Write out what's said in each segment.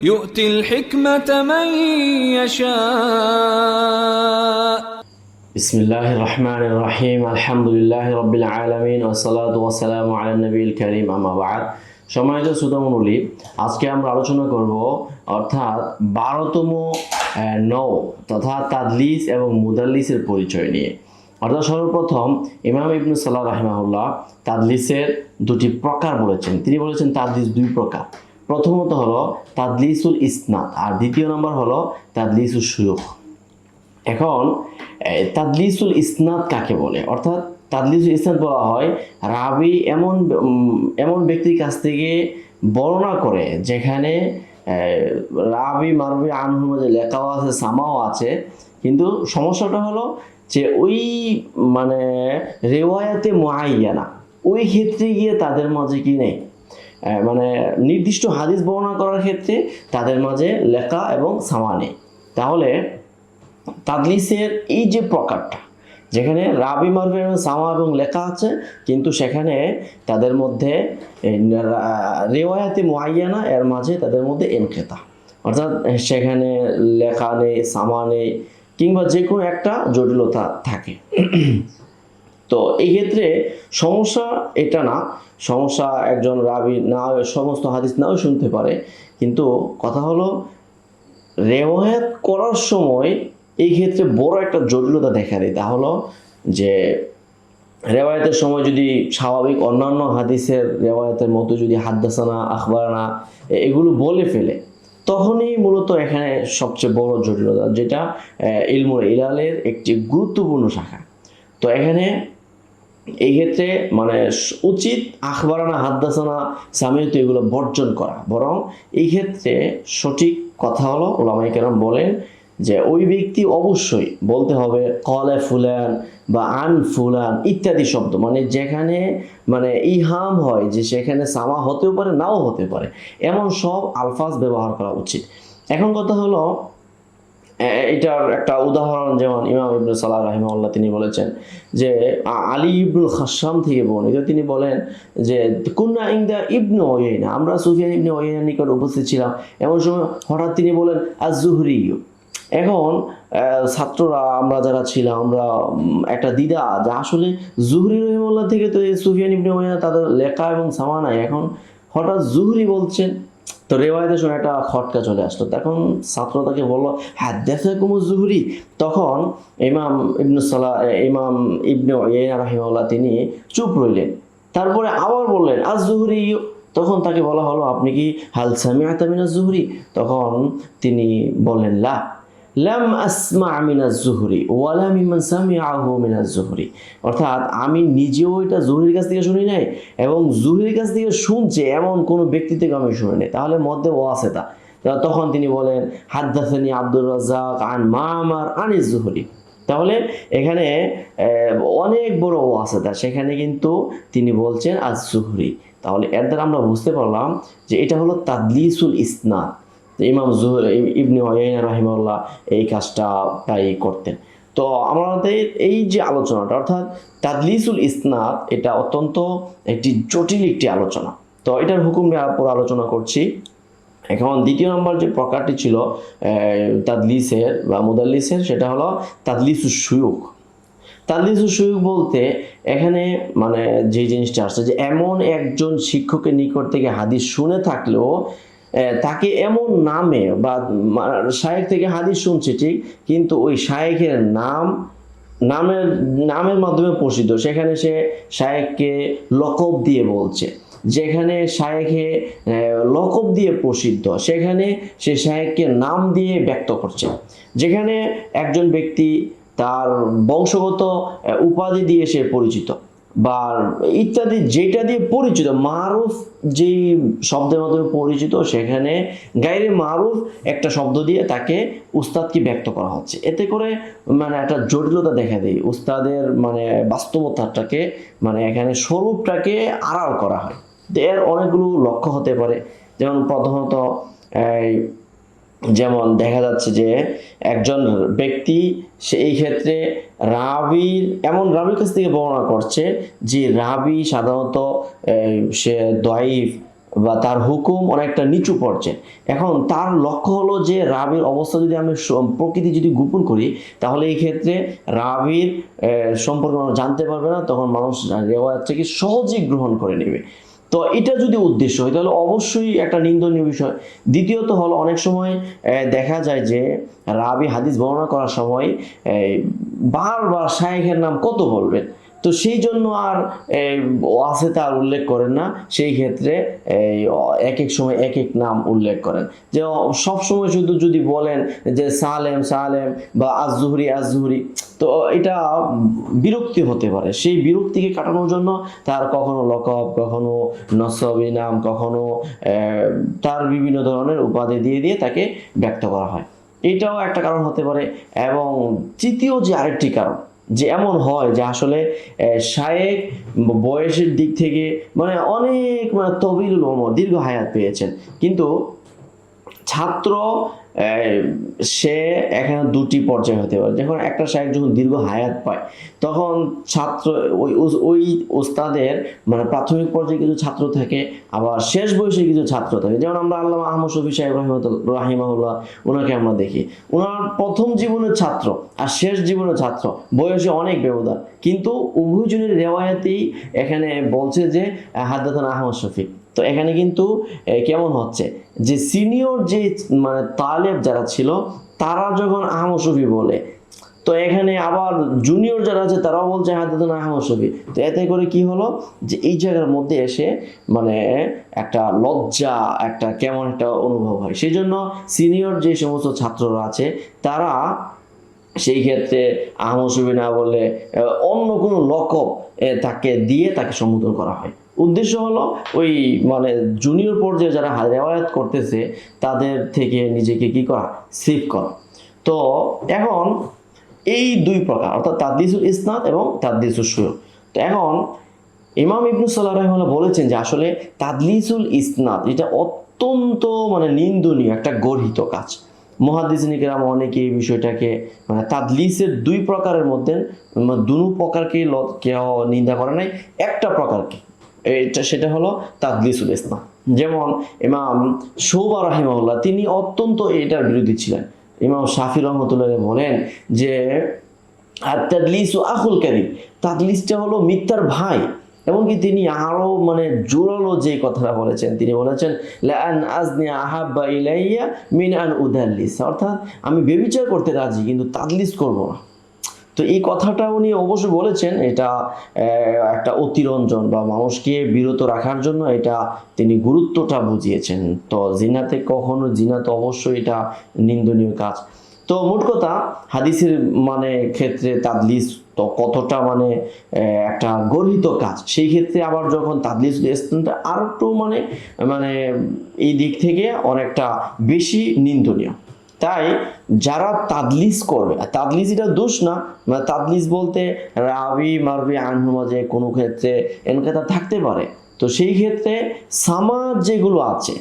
يؤتي الحكمة من يشاء بسم الله الرحمن الرحيم الحمد لله رب العالمين والصلاة والسلام على النبي الكريم أما بعد সম্মানিত সুদামনুলি আজকে আমরা আলোচনা করব অর্থাৎ বারোতম আহ, নৌ তথা তাদলিস এবং মুদাল্লিসের পরিচয় নিয়ে অর্থাৎ সর্বপ্রথম ইমাম ইবনু সাল্লাহ রাহিমাহুল্লাহ তাদলিসের দুটি প্রকার বলেছেন তিনি বলেছেন তাদলিস দুই প্রকার প্রথমত হলো তাদলিসুল ইসনাদ, আর দ্বিতীয় নম্বর হলো তাদলিসুল সুয়ুখ এখন তাদলিসুল ইসনাদ কাকে বলে? অর্থাৎ তাদলিসুল ইসনাদ বলা হয় রাবি এমন এমন ব্যক্তির কাছ থেকে বর্ণনা করে যেখানে রাবি মারবি আনহুর মধ্যে লেখাও আছে, সামাও আছে। কিন্তু সমস্যাটা হলো যে ওই মানে রেওয়ায়াতে মুআইয়ানা, ওই ক্ষেত্রে গিয়ে তাদের মাঝে কি নেই? মানে নির্দিষ্ট হাদিস বর্ণনা করার ক্ষেত্রে তাদের মাঝে লেখা এবং সামা নেই। তাহলে তাদলিসের এই যে প্রকারটা, যেখানে রাবি মারবে এবং সামা এবং লেখা আছে, কিন্তু সেখানে তাদের মধ্যে রেওয়ায়াতে মুআইয়ানা, এর মাঝে তাদের মধ্যে এনকেতা। অর্থাৎ সেখানে লেখা নেই, সামা নেই, কিংবা যে কোনো একটা জটিলতা থাকে। তো এই ক্ষেত্রে সমস্যা এটা না। সমস্যা একজন রাবি না সমস্ত হাদিস নাও শুনতে পারে। কিন্তু কথা হলো রেওয়ায়াত করার সময় এই ক্ষেত্রে বড় একটা জটিলতা দেখা দেয়। তা হলো যে রেওয়ায়তের সময় যদি স্বাভাবিক অন্যান্য হাদিসের রেওয়ায়তের মতো যদি হাদ্দাসানা আখবারানা এগুলো বলে ফেলে তখনই মূলত এখানে সবচেয়ে বড় জটিলতা যেটা আহ, ইলমুল ইলালের একটি গুরুত্বপূর্ণ শাখা। তো এখানে এই ক্ষেত্রে মানে উচিত আখবারানা, হাদ্দাসানা, সামিয়ত এগুলো বর্জন করা। বরং এই ক্ষেত্রে সঠিক কথা হলো ওলামাই কেরাম বলেন যে ওই ব্যক্তি অবশ্যই বলতে হবে কলে ফুলান বা আন ফুলান ইত্যাদি শব্দ। মানে যেখানে মানে ইহাম হয় যে সেখানে সামা হতেও পারে, নাও হতে পারে। এমন সব আলফাজ ব্যবহার করা উচিত। এখন কথা হলো এটার একটা উদাহরণ যেমন ইমাম ইবনুল সালাহ রাহিমাল্লাহ তিনি বলেছেন যে আলী ইবনুল খাসাম থেকে বর্ণিত তিনি বলেন যে, কুন্না ইংদা ইবনু ওয়াইনা আমরা সুফিয়ান ইবনে ওয়াইনার নিকট উপস্থিত ছিলাম। এমন সময় হঠাৎ তিনি বলেন আজ জুহরি এখন ছাত্ররা, আমরা যারা ছিলাম, আমরা একটা দ্বিধা যা আসলে জুহরি রহিমুল্লাহ থেকে তো সুফিয়ান ইবনে ওয়াইনা তাদের লেখা এবং সামা নাই এখন হঠাৎ জুহরি বলছেন। তো রেওয়ায়তে শুনে একটা খটকা চলে আসলো। তখন ছাত্র তাকে বলল হ্যাঁ দেখে কুমু জুহরি। তখন ইমাম ইবনু ইমাম ইবনে রাহিমাল্লাহ তিনি চুপ রইলেন। তারপরে আবার বললেন, আজ জুহরি? তখন তাকে বলা হলো, আপনি কি হালসামি আতামিনা মিনা জুহরি? তখন তিনি বললেন, লা। লাম আসমা মিনাজ জুহরি ওয়ালা মিমান সামিআহু মিনাজ জুহরি। অর্থাৎ আমি নিজেও এটা জুহরির কাছ থেকে শুনি নাই এবং জুহরির কাছ থেকে শুনছে এমন কোনো ব্যক্তি থেকে আমি শুনি নাই। তাহলে মধ্যে ও আছে তা। তখন তিনি বলেন হাদ্দাসানি আব্দুর রাজ্জাক আন মামার আনিস জুহরি। তাহলে এখানে আহ, অনেক বড় ও আছে তা। সেখানে কিন্তু তিনি বলছেন আজ জুহরি। তাহলে এর দ্বারা আমরা বুঝতে পারলাম যে এটা হলো তাদলিসুল ইসনাদ। ইমাম জুহর ইবনে ওয়াইনা রাহিমাল্লাহ এই কাজটা প্রায় করতেন। তো আমাদের এই যে আলোচনাটা, অর্থাৎ তাদলিসুল ইসনাদ, এটা অত্যন্ত একটি জটিল একটি আলোচনা। তো এটার হুকুম পর আলোচনা করছি। এখন দ্বিতীয় নম্বর যে প্রকারটি ছিল তাদলিসের বা মুদাল্লিসের, সেটা হলো তাদলিসুল সুয়ুক। তাদলিসুল সুয়ুক বলতে এখানে মানে যে জিনিসটা আসছে যে, এমন একজন শিক্ষকের নিকট থেকে হাদিস শুনে থাকলেও তাকে এমন নামে বা শায়েক থেকে হাদিস শুনছে ঠিক, কিন্তু ওই শায়েকের নাম, নামের নামের মাধ্যমে প্রসিদ্ধ। সেখানে সে শায়েককে লকব দিয়ে বলছে। যেখানে শায়েখে লকব দিয়ে প্রসিদ্ধ, সেখানে সে শায়েককে নাম দিয়ে ব্যক্ত করছে। যেখানে একজন ব্যক্তি তার বংশগত উপাধি দিয়ে সে পরিচিত। বা ইত্যাদি যেটা দিয়ে পরিচিত, মারুফ যেই শব্দের মাধ্যমে পরিচিত, সেখানে গাইরে মারুফ একটা শব্দ দিয়ে তাকে উস্তাদকে ব্যক্ত করা হচ্ছে। এতে করে মানে একটা জটিলতা দেখা দেয়। উস্তাদের মানে বাস্তবতাটাকে মানে এখানে স্বরূপটাকে আড়াল করা হয়। এর অনেকগুলো লক্ষ্য হতে পারে। যেমন প্রথমত যেমন দেখা যাচ্ছে যে একজন ব্যক্তি সে এই ক্ষেত্রে রাবির এমন রাবির কাছ থেকে বর্ণনা করছে যে রাবি সাধারণত সে দয়ীফ বা তার হুকুম অনেকটা নিচু পড়ছে এখন তার লক্ষ্য হলো যে রাবির অবস্থা যদি আমি প্রকৃতি যদি গোপন করি, তাহলে এই ক্ষেত্রে রাবির সম্পর্কে মানুষ জানতে পারবে না, তখন মানুষ রেওয়াজটাকে সহজেই গ্রহণ করে নেবে। তো এটা যদি উদ্দেশ্য হয়, তাহলে অবশ্যই একটা নিন্দনীয় বিষয়। দ্বিতীয়ত হল, অনেক সময় দেখা যায় যে রাবি হাদিস বর্ণনা করার সময় বারবার শায়েখের নাম কত বলবেন? তো সেই জন্য আর আছে তার উল্লেখ করেন না। সেই ক্ষেত্রে এক এক সময় এক এক নাম উল্লেখ করেন। যে সব সময় শুধু যদি বলেন যে সালেম সালেম বা আজহুরি আজহুরি, তো এটা বিরক্তি হতে পারে। সেই বিরক্তিকে কাটানোর জন্য তার কখনো লকব, কখনো নসবি নাম কখনো তার বিভিন্ন ধরনের উপাধি দিয়ে দিয়ে তাকে ব্যক্ত করা হয়। এটাও একটা কারণ হতে পারে। এবং তৃতীয় যে আরেকটি কারণ যে এমন হয় যে আসলে শায়েক বয়সের দিক থেকে মানে অনেক মানে তবিল দীর্ঘ হায়াত পেয়েছেন। কিন্তু ছাত্র সে এখানে দুটি পর্যায়ে হতে পারে। যখন একটা শায়েক যখন দীর্ঘ হায়াত পায়, তখন ছাত্র, ওই ওই- ওস্তাদের মানে প্রাথমিক পর্যায়ে কিছু ছাত্র থাকে, আবার শেষ বয়সে কিছু ছাত্র থাকে। যেমন আমরা আল্লাহ আহমদ শফি সাহেব রাহিমাহুল্লাহ ওনাকে আমরা দেখি। ওনার প্রথম জীবনের ছাত্র আর শেষ জীবনের ছাত্র, বয়সে অনেক ব্যবধান। কিন্তু উভয়জনের রেওয়ায়াতেই এখানে বলছে যে হাদাতান আহমদ শফিক তো এখানে কিন্তু কেমন হচ্ছে? যে সিনিয়র যে মানে তালেব যারা ছিল, তারা যখন আহমদ শফি বলে, তো এখানে আবার জুনিয়র যারা আছে, তারাও বলছে হাদাতান আহমদ শফি তো এতে করে কি হলো? যে এই জায়গার মধ্যে এসে মানে একটা লজ্জা, একটা কেমন একটা অনুভব হয়। সেই জন্য সিনিয়র যে সমস্ত ছাত্ররা আছে, তারা সেই ক্ষেত্রে আহমদ না বলে অন্য কোনো লকব তাকে দিয়ে তাকে সম্বোধন করা হয়। উদ্দেশ্য হলো ওই মানে জুনিয়র পর্যায়ে যারা রেওয়ায়াত করতেছে, তাদের থেকে নিজেকে কি করা? সেভ করা। তো এখন এই দুই প্রকার, অর্থাৎ তাদ্দিসুল ইসনাদ এবং তাদ্দিসুল সুয়ো তো এখন ইমাম ইবনু সাল্লাহ রহমাল্লাহ বলেছেন যে আসলে তাদলিসুল ইসনাদ, এটা অত্যন্ত মানে নিন্দনীয় একটা গর্হিত কাজ। মহাদিসনিকেরাম অনেকে এই বিষয়টাকে মানে তাদলিসের দুই প্রকারের মধ্যে মানে দুনো প্রকারকে কেউ নিন্দা করে নাই, একটা প্রকারকে। এটা সেটা হলো তাদলিসুল ইসলাম। যেমন ইমাম সৌবা রাহিমাউল্লাহ তিনি অত্যন্ত এটার বিরোধী ছিলেন। ইমাম শাফি রহমতুল্লাহ বলেন যে আর তাদলিসু আহুল কারিম তাদলিসটা হলো মিথ্যার ভাই। এমনকি তিনি আরও মানে জোরালো যে কথাটা বলেছেন, তিনি বলেছেন আহাব্বা ইলাইয়া মিন আন উদাল্লিস। অর্থাৎ আমি বেবিচার করতে রাজি, কিন্তু তাদলিস করব না। তো এই কথাটা উনি অবশ্যই বলেছেন, এটা একটা অতিরঞ্জন বা মানুষকে বিরত রাখার জন্য এটা তিনি গুরুত্বটা বুঝিয়েছেন। তো জিনাতে কখনো জিনা তো অবশ্যই এটা নিন্দনীয় কাজ। তো মোট কথা, হাদিসের মানে ক্ষেত্রে তাদলিস তো কতটা মানে একটা গর্হিত কাজ। সেই ক্ষেত্রে আবার যখন তাদলিস আর একটু মানে মানে এই দিক থেকে অনেকটা বেশি নিন্দনীয়। তাই যারা তাদলিস করবে, আর তাদলিস এটা দোষ না মানে তাদলিস বলতে রাবি মারবি আনহুমা যে কোনো ক্ষেত্রে এনকেতা থাকতে পারে। তো সেই ক্ষেত্রে সামাজ যেগুলো আছে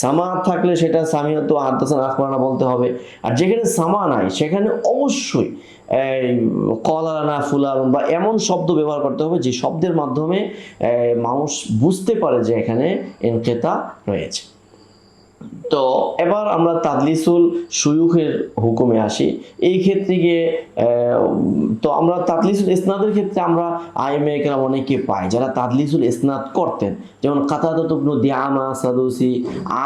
সামা থাকলে সেটা সামিয়ত আদাসান আখবারানা বলতে হবে। আর যেখানে সামা নাই, সেখানে অবশ্যই কলানা ফুলান বা এমন শব্দ ব্যবহার করতে হবে যে শব্দের মাধ্যমে মানুষ বুঝতে পারে যে এখানে এনকেতা রয়েছে। তো এবার আমরা তাদলিসুল সুয়ুখের হুকুমে আসি। এই ক্ষেত্রে গিয়ে তো আমরা তাদলিসুল ইসনাদের ক্ষেত্রে আমরা আইমে কেরাম অনেকে পাই যারা তাদলিসুল ইসনাদ করতেন। যেমন কাতাদত ইবনু দিয়ামা সাদুসি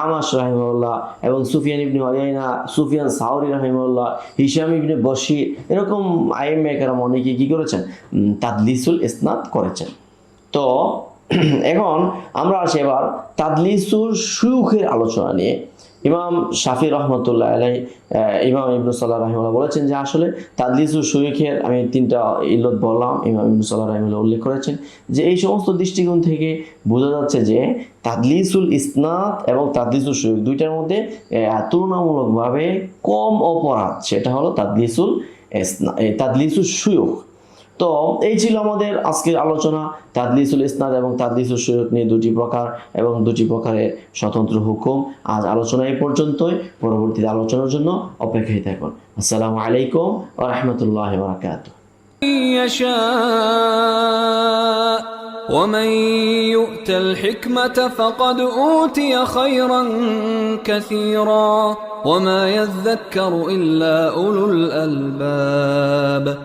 আমাস রাহিমউল্লাহ এবং সুফিয়ান ইবনে ওয়াইনা সুফিয়ান সাউরি রাহিমউল্লাহ হিসাম ইবনে বশির, এরকম আইমে কেরাম অনেকে কী করেছেন? তাদলিসুল ইসনাদ করেছেন। তো এখন আমরা আসি এবার তাদলিসুল সুখের আলোচনা নিয়ে। ইমাম শাফি রহমতুল্লাহ আলাই ইমাম ইবনু সাল্লাহ রাহিমুল্লাহ বলেছেন যে আসলে তাদলিসুল সুখের আমি তিনটা ইল্লত বললাম, ইমাম ইবনু সাল্লাহ রাহিমুল্লাহ উল্লেখ করেছেন যে এই সমস্ত দৃষ্টিকোণ থেকে বোঝা যাচ্ছে যে তাদলিসুল ইসনাদ এবং তাদলিসুল সুখ দুইটার মধ্যে তুলনামূলকভাবে কম অপরাধ। সেটা হলো তাদলিসুল তাদলিসুল সুখ তো এই ছিল আমাদের আজকের আলোচনা তাদলিসুল ইসনাদ এবং তাদলিসুল সুয়ুক নিয়ে দুটি প্রকার এবং দুটি প্রকারের স্বতন্ত্র হুকুম আজ আলোচনা এই পর্যন্তই পরবর্তীতে আলোচনার জন্য অপেক্ষায় থাকুন আসসালামু আলাইকুম ওয়া রাহমাতুল্লাহি ওয়া বারাকাতুহু يشاء ومن يؤت الحكمة فقد أوتي خيرا كثيرا وما يذكر إلا أولو الألباب